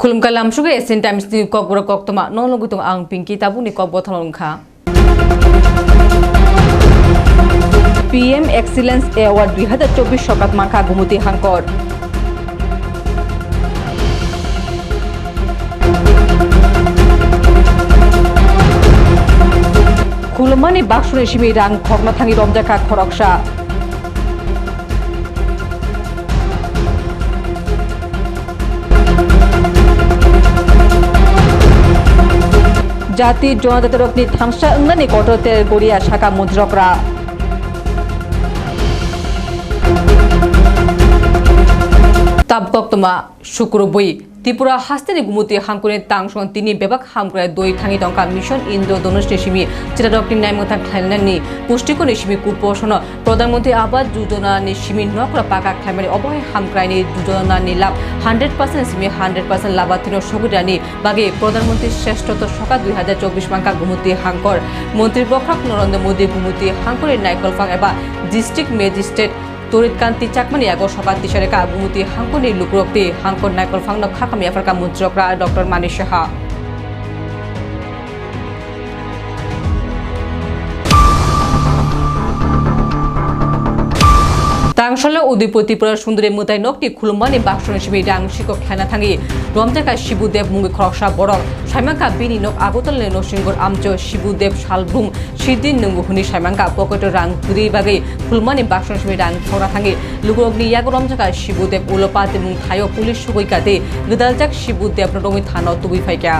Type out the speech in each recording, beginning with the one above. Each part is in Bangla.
suge esen times ni kok bro kok toma no logu tong ang pinki tabu ni kok bothon kha PM excellence award দুই হাজার চব্বিশ সকাত মাখা গুমতি হাঙ্কর খুলমানি বাক্সুরে সিমি রাং খগনা থাঙি রমজাকা খরকসা ಜಾತಿ ಜೋನದ ತರಫ್ನಿ ಥಾಂಗ್ಸ ಅಂಗನಿ ಕೋಟೋತೆ ಗೋರಿಯ ಶಾಖಾ ಮುದ್ರಕ್ರ তাবকক তোমা শুক্র বই ত্রিপুরা হাস্তেনি গুমতি হামকুনে তাংসন তিনি বেবাক হামকুরে দই থাঙি টঙ্কা মিশন ইন্দ্র ধনুষ নিশিমি যেটা ডক্টর নাইমতা খাইলানি পুষ্টিকর নিশিমি কুপোষণ প্রধানমন্ত্রী আবাস যোজনা নিশিমি নকরা পাকা খাইমারি অবহে হামক্রাইনি যোজনা নি লাভ। হান্ড্রেড পার্সেন্ট সিমি হান্ড্রেড পার্সেন্ট লাভার্থীর সুবিধানি বাগে প্রধানমন্ত্রী শ্রেষ্ঠত সকা দুই হাজার চব্বিশ মাঙ্কা গুমতি হাঙ্কর। মন্ত্রী প্রখাক নরেন্দ্র মোদী গুমতি হাঙ্করের নাইকলফাং এবা ডিস্ট্রিক্ট ম্যাজিস্ট্রেট তরিতকান্তি চাকমানি আগো সকাল তিসারেকা গুমতি হাঙ্কনি লুকরক্তি হাঙ্কন নাইকল ফাংন খাকামি আফারকা মুদ্রকরা ডক্টর মানিস সাহা। তাংশলে উদয়পুর ত্রিপুরার সুন্দরী মুতাই নকটি খুলমানি বাক্সন হিসেবে ডাং শিকক খেনা থাঙ্গি রমজাকা শিবুদেব মুঙ্গি খরকসা বড় সাইমাঙ্কা বিনি নক আগতলে নসিংগর আমচ শিবুদেব শালভুম। সিদ্দিন নঙ্গু সাইমাঙ্কা পকেট রাং গ্রি বাগে। খুলমানি বাক্সন হিসেবে ডাং খরা থাঙ্গি লুগুরগনি ইয়াগ রমজাকা শিবুদেব উলপাত মুং থায় পুলিশ সুগৈকাতে গদালজাক শিবুদেব রঙি থানো তুবি ফাইকা।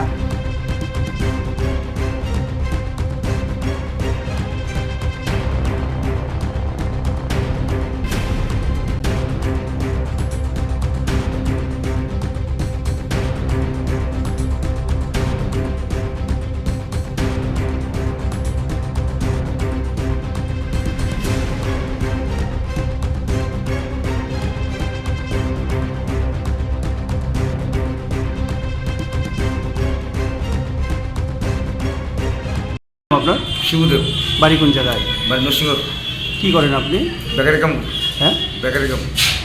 শিবুদেব বাড়ি কোন জায়গায়? বাড়ি নরসিংহ। কি করেন আপনি? বেকারি কাম। হ্যাঁ? বেকারি কাম।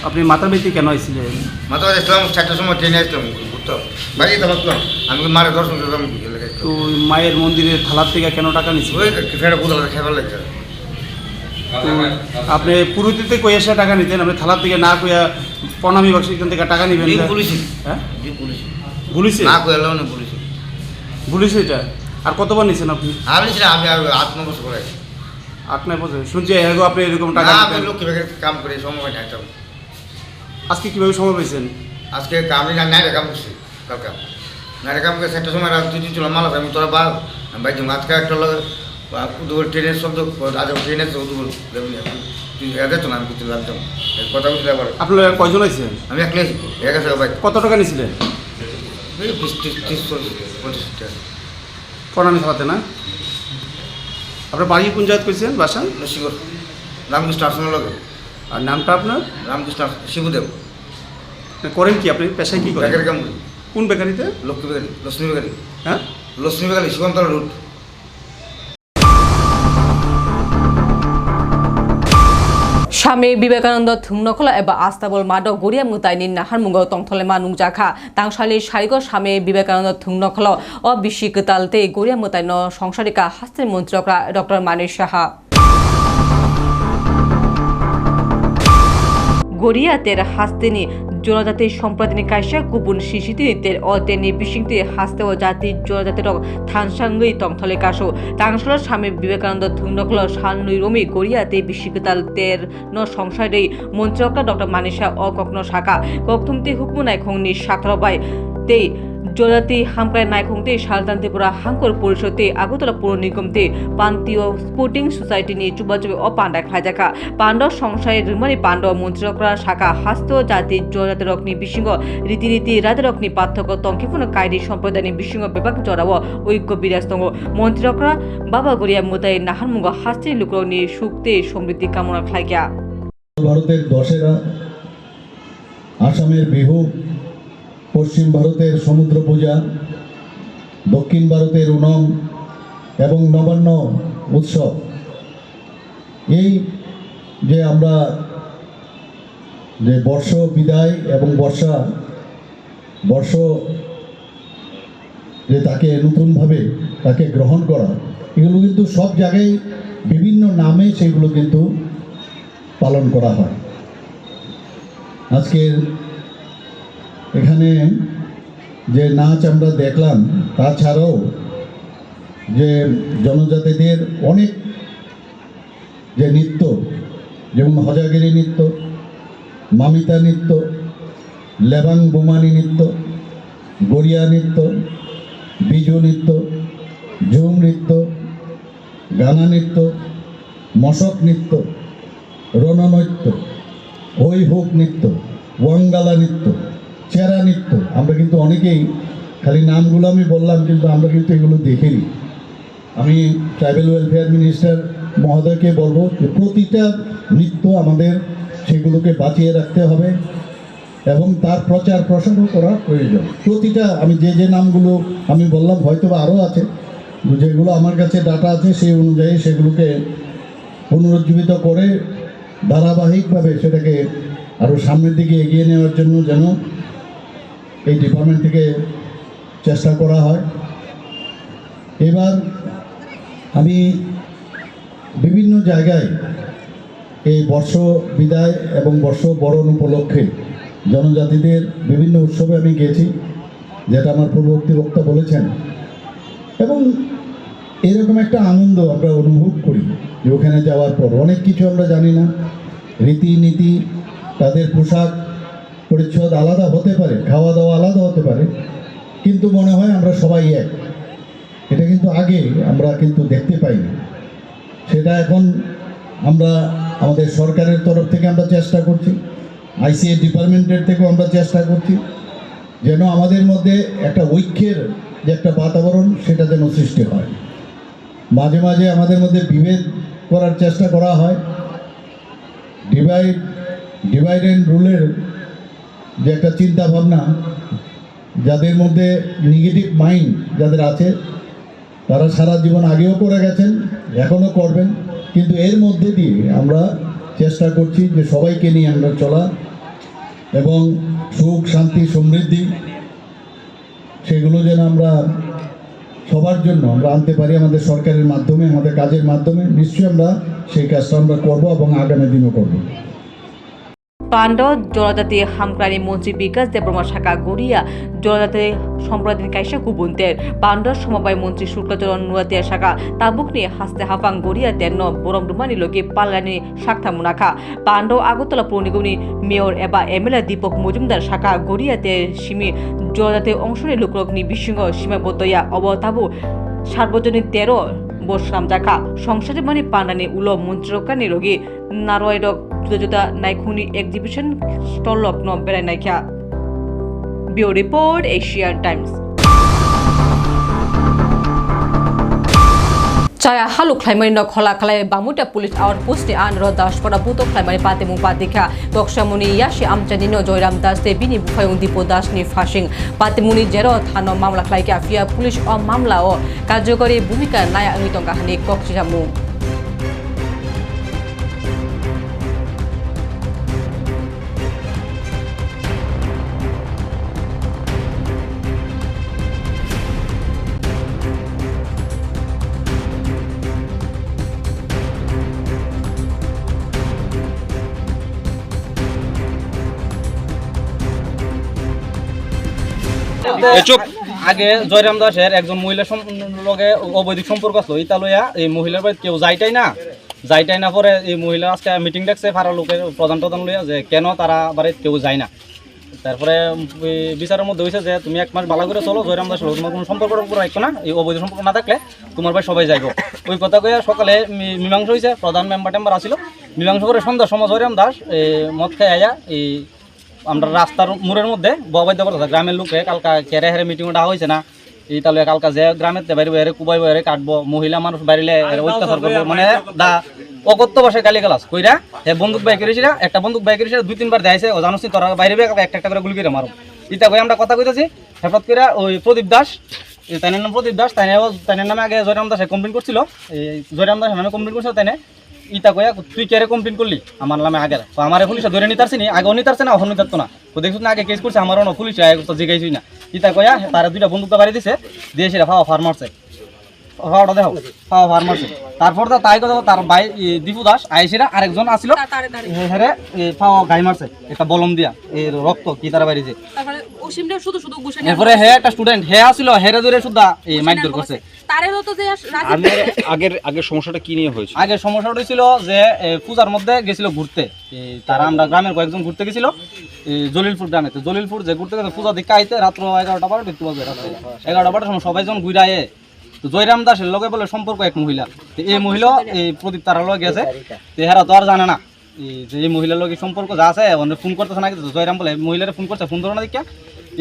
আপনি মাথা ব্যথি কেন আসছিলেন মাথা আসলাম চারটার সময় ট্রেনে আসলাম ঘুরতে বাড়ি যেতে পারতাম আমি মারে দর্শন করতাম তো মায়ের মন্দিরের থালার থেকে কেন টাকা নিছিল ওই ফেরা কোথাও খেবার লাগছে। আপনি পুরোহিতে কই এসে টাকা নিতেন? আপনি থালার থেকে না কইয়া প্রণামী বাক্স এখান থেকে টাকা নিবেন? পুলিশি। হ্যাঁ? এই পুলিশি। না করে এলাম না পুলিশি। ভুলিছে এটা? আর কতবার নিছেন আপনি? আমি ছিলাম আমি আর আট নম্বর করে আট নয় বছর। শুনছি এগো আপনি এরকম টাকা না আমি। লক্ষ্মী বেকারি কাম করে সময় নাই তো আজকে কীভাবে সময় পেয়েছেন আজকে আমি না নাইরে কাম করছি কালকে। নাইরে কাম করে চারটার সময় রাত দুই চলো মাল আমি তোরা বার আমি বাইক আজকে একটা লগে দুপুর ট্রেনের শব্দ আজ ট্রেনের শব্দ আপনারা কয়জন আছেন আমি এক কত টাকা নিছিলেন? প্রণামী থালাতে না? আপনার বাড়ি কোন জায়গা কইছেন বাসান শিবর রামকৃষ্ণ আশ্রমের লগে। আর নামটা আপনার? রামকৃষ্ণ শিবদেব শিবুদেব করেন কি আপনি? পেশায় কি করেন? বেকারি কাম করি। কোন বেকারিতে? Lakshmi bakery Lakshmi bakery. হ্যাঁ? লক্ষ্মী বেকারি শিবন্তলা রুট স্বামী বিবেকানন্দ থুংনখলা এবা আস্তাবল মাদ গরিয়া মুতাইনি নাহার মুগ তংথলে মা জাখা। তাংসালি সারিগ স্বামী বিবেকানন্দ থুমনখল অ বিশি কতালতে মুতাইন সংসারিকা হাস্তের মন্ত্রকরা ডক্টর মানিশ সাহা। গড়িয়াতের হাস্তিনি। জনজাতির সম্প্রদানি কাইসা কুপুন শিশিতিনিতের অতে বিশিংতি হাস্তে ও জাতির জনজাতির থানসাঙ্গই তংথলে কাশো। তাংসল স্বামী বিবেকানন্দ থুংনকল সান্নুই নুই রমি গড়িয়াতে বিশ্ববিদ্যালয়ের ন সংসারে মন্ত্রকা ডক্টর মানিসা অ কখনো শাখা। কক্থমতে হুকমুনায় খংনি সাকরবাই তে জনজাতি হামকায় নাইখংতে সালতান ত্রিপুরা হাঙ্কর পরিষদে আগরতলা পৌর নিগমতে পান্তীয় স্পোর্টিং সোসাইটি নিয়ে চুবাচুবে ও পান্ডা খাজাকা পাণ্ডব সংসারে রিমানি পাণ্ডব মন্ত্রকরা শাখা হাস্ত, জাতি জনজাতি রগ্নি বিশৃঙ্গ রীতিনীতি, রাজা রগ্নি পার্থক্য তঙ্কিপূর্ণ কায়রি সম্প্রদায় বিশৃঙ্গ বিভাগ জড়াব ঐক্য বিরাস্তঙ্গ মন্ত্রকরা বাবা গড়িয়া মোতাই নাহারমুঙ্গ হাস্তি লুকরগ্নি সুক্তে সমৃদ্ধি কামনা খাইগা ভারতের দশেরা আসামের বিহু পশ্চিম ভারতের সমুদ্র পূজা, দক্ষিণ ভারতের ওনম এবং নবান্ন উৎসব। এই যে আমরা যে বর্ষ বিদায় এবং বর্ষা, বর্ষ যে তাকে নতুনভাবে তাকে গ্রহণ করা, এগুলো কিন্তু সব জায়গায় বিভিন্ন নামে সেগুলো কিন্তু পালন করা হয়। আজকের এখানে যে নাচ আমরা দেখলাম তাছাড়াও যে জনজাতিদের অনেক যে নৃত্য, যেমন হজাগিরি নৃত্য, মামিতা নৃত্য, লেবাং বোমানি নৃত্য, গড়িয়া নৃত্য, বিজু নৃত্য, ঝুম নৃত্য, গানা নৃত্য, মশক নৃত্য, রণনৃত্য হই হোক নৃত্য, ওয়াঙ্গালা নৃত্য। চেরা নৃত্য। আমরা কিন্তু অনেকেই, খালি নামগুলো আমি বললাম, কিন্তু আমরা কিন্তু এগুলো দেখিনি। আমি ট্রাইবেল ওয়েলফেয়ার মিনিস্টার মহোদয়কে বলব যে প্রতিটা নৃত্য আমাদের সেগুলোকে বাঁচিয়ে রাখতে হবে এবং তার প্রচার প্রসারও করা প্রয়োজন। প্রতিটা, আমি যে যে নামগুলো আমি বললাম হয়তো বা আরও আছে, যেগুলো আমার কাছে ডাটা আছে, সেই অনুযায়ী সেগুলোকে পুনরুজ্জীবিত করে ধারাবাহিকভাবে সেটাকে আরও সামনের দিকে এগিয়ে নেওয়ার জন্য যেন এই ডিপার্টমেন্ট থেকে চেষ্টা করা হয়। এবার আমি বিভিন্ন জায়গায় এই বর্ষ বিদায় এবং বর্ষ বরণ উপলক্ষে জনজাতিদের বিভিন্ন উৎসবে আমি গেছি, যেটা আমার পূর্ববর্তী বক্তা বলেছেন। এবং এরকম একটা আনন্দ আমরা অনুভব করি যে ওখানে যাওয়ার পর। অনেক কিছু আমরা জানি না। রীতিনীতি, তাদের পোশাক পরিচ্ছদ আলাদা হতে পারে খাওয়া দাওয়া আলাদা হতে পারে, কিন্তু মনে হয় আমরা সবাই এক। এটা কিন্তু আগে আমরা কিন্তু দেখতে পাইনি। সেটা এখন আমরা আমাদের সরকারের তরফ থেকে আমরা চেষ্টা করছি, আইসিএ ডিপার্টমেন্টের থেকেও আমরা চেষ্টা করছি, যেন আমাদের মধ্যে একটা ঐক্যের যে একটা বাতাবরণ সেটা যেন সৃষ্টি হয়। মাঝে মাঝে আমাদের মধ্যে বিভেদ করার চেষ্টা করা হয়। ডিভাইড ডিভাইড অ্যান্ড রুলের যে একটা চিন্তা ভাবনা যাদের মধ্যে নেগেটিভ মাইন্ড যাদের আছে, তারা সারা জীবন আগেও করে গেছেন, এখনও করবেন, কিন্তু এর মধ্যে দিয়ে আমরা চেষ্টা করছি যে সবাইকে নিয়ে আমরা চলা এবং সুখ, শান্তি, সমৃদ্ধি, সেগুলো যেন আমরা সবার জন্য আমরা আনতে পারি আমাদের সরকারের মাধ্যমে, আমাদের কাজের মাধ্যমে। নিশ্চয়ই আমরা সেই কাজটা আমরা করব এবং আগামী দিনও করব। পাণ্ড জনজাতি হামক্রানি মন্ত্রী বিকাশ দেববর্মা শাখা গড়িয়া জনজাতি সম্প্রদায়ের কাইসা কুবুন্তের পাণ্ড সমবায় মন্ত্রী শুক্লাচরণ নুয়াতিয়া শাখা তাবুকনি হাসতে হাফাং গড়িয়া তেন্ন বরং ডুমানি লগে পাল্লানি শাখা মুনাখা। পাণ্ড আগরতলা পৌর মেয়র এবা এমএলএ দীপক মজুমদার শাখা গড়িয়াতে সিমি জনজাতি অংশনি লোকরগ্নি বিশৃঙ্গ সীমাবদ্ধয়া অবতাবু। সার্বজনীন তেরো বসরাম জাকা সংসারে মানে পান্ডানি উল মন্ত্রকা নিরোগী জুদা জুদা নাইখুনি এক্সিবিশন স্টল লগ্ন বেড়াই নাইখা bio report Asian Times haluk klaimai nok hola kalai bamuta pulis outpost ni an ro dashpara buto klaimai pate mu patika dokshamuni yashi amchani no joiram das te bini bufayung dipo das ni fashing patemuni jero thano mamla klai ka afia pulis o mamla o কার্যকরী ভূমিকা নায়া অঙ্গিত কাহানি কক্সিজামু আগে জয়রাম দাসের একজন মহিলার সম- লগে অবৈধিক সম্পর্ক আসলো ইতা লইয়া এই মহিলার বাড়ি কেউ যাইটাই না। যাইটাই না পরে এই মহিলা আজকে মিটিং ডাকছে ফারা লোকের প্রধান প্রধান লইয়া যে কেন তারা বাড়িতে কেউ যায় না। তারপরে বিচারের মধ্যে হয়েছে যে তুমি এক মাস ভালো করে চলো, জয়রাম দাস তোমার কোনো সম্পর্ক রাখো না, এই অবৈধ সম্পর্ক না থাকলে তোমার ভাই সবাই যাইব। ওই কথা কয়ে সকালে মীমাংস হয়েছে প্রধান মেম্বার টেম্বার আসিল। মীমাংস করে সন্ধ্যার সময় জয়রাম দাস এই মদ খেয়ে আয়া এই আমরা রাস্তার মোড়ের মধ্যে ববাইতে পারতো গ্রামের লোকে কালকা কেরে হেরে মিটিং ডাকা হয়েছে না। এই তাহলে কালকা যে গ্রামের বাইরে বাইরে কুবাই বাইরে কাটবো মহিলা মানুষ বাইরে অত্যাচার করব মানে দা অকত্য বসে গালি গালাস কইরা হে বন্দুক বাই করেছিল একটা বন্দুক বাই করেছিল দুই তিনবার দেখাইছে ও জানোস তোরা বাইরে একটা একটা করে গুলি করে মারো। ইতা কই আমরা কথা কইতাছি হেফাত করে ওই প্রদীপ দাস তাইনের নাম প্রদীপ দাস তাই তাইনের নামে আগে জয়রাম দাসে কমপ্লেন করছিল। এই জয়রাম দাস নামে কমপ্লেন করছিল তাইনে। ইতা কয়া তুই কেরে কমপ্লেন করলি? আমার নামে আগে তো আমার পুলিশে ধরে নিতারছি নি আগে নিতারছে না অহন নিতারতো না। তো দেখছ না আগে কেস করছে আমারও না পুলিশ আয় তো জিগাইছই না। ইতা কয়া তারা দুইটা বন্দুক বাড়ি দিছে দিয়ে সেটা ফাওয়া ফার মারছে। ফাওয়াটা দেখো ফাওয়া ফার মারছে। তারপর তো তাই কথা তার ভাই দীপু দাস আইসিরা আরেকজন আসিল। হেরে ফাওয়া গাই মারছে একটা বলম দিয়া। এই রক্ত কি তারা তারপরে অসীমটা শুধু শুধু গুছে এরপরে হে একটা স্টুডেন্ট হে আসিল হেরে ধরে সুদ্ধা এই মাইক করছে। হতো যে আগের সমস্যাটা কি নিয়ে হয়েছিল? যে পূজার মধ্যে গেছিল ঘুরতে। তারা আমরা গ্রামের কয়েকজন ঘুরতে গেছিল। জলিলপুর গ্রামে। তো জলিলপুর যে ঘুরতে গেছে পূজা দিকে আইতে রাত্র এগারোটা বারো দেখতে পাবে রাত্রে। এগারোটা বারোটার সময় সবাইজন ঘুরে আয়ে। তো জয়রাম দাসের লগে বলে সম্পর্ক এক মহিলা। তো এই মহিলা এই প্রদীপ তারা লগে গেছে। তো হেরা তো আর জানে না। যে এই মহিলার লগে সম্পর্ক যা আছে ফোন করতেছে না কিন্তু জয়রাম বলে মহিলারে ফোন করছে ফোন ধরো না দেখা।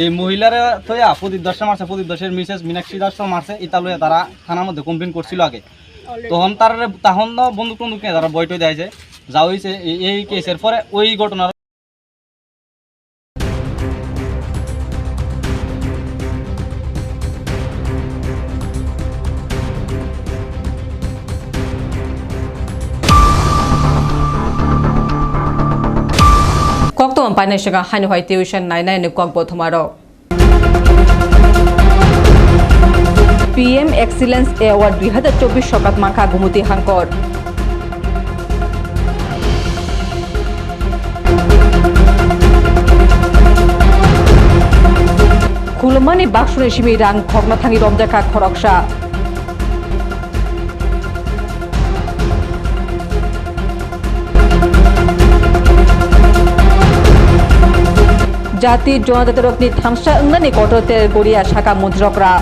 এই মহিলারা তো প্রদীপ দাসে মারছে, প্রদীপ দাসের মিসেস মিনাক্ষী দাস মারছে ইতালয়ে তারা থানার মধ্যে কমপ্লেন করছিল আগে। তখন তার তখন বন্দুক টন্দুক নিয়ে তারা বইটই দেয় যে, যা হয়েছে এই কেসের পরে ওই ঘটনার কক তো পাইনাই সাগা হাইন হয় টিউশন নাই নাই কক বথমার পিএম এক্সিলেন্স এওয়ার্ড দুই হাজার চব্বিশ সকাত মাখা গুমতি হাঙ্কর। খুলমানি বাক্সুরে সিমি রাং খগনা রমজাকা খরকসা। জাতির জনজাতির রত্নি থামসা ইংলানি কটতে গড়িয়া শাখা মুদ্রকরা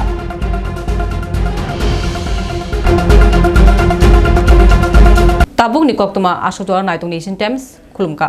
tabuk ni kok tuma asu tora nai tung nation times khulumka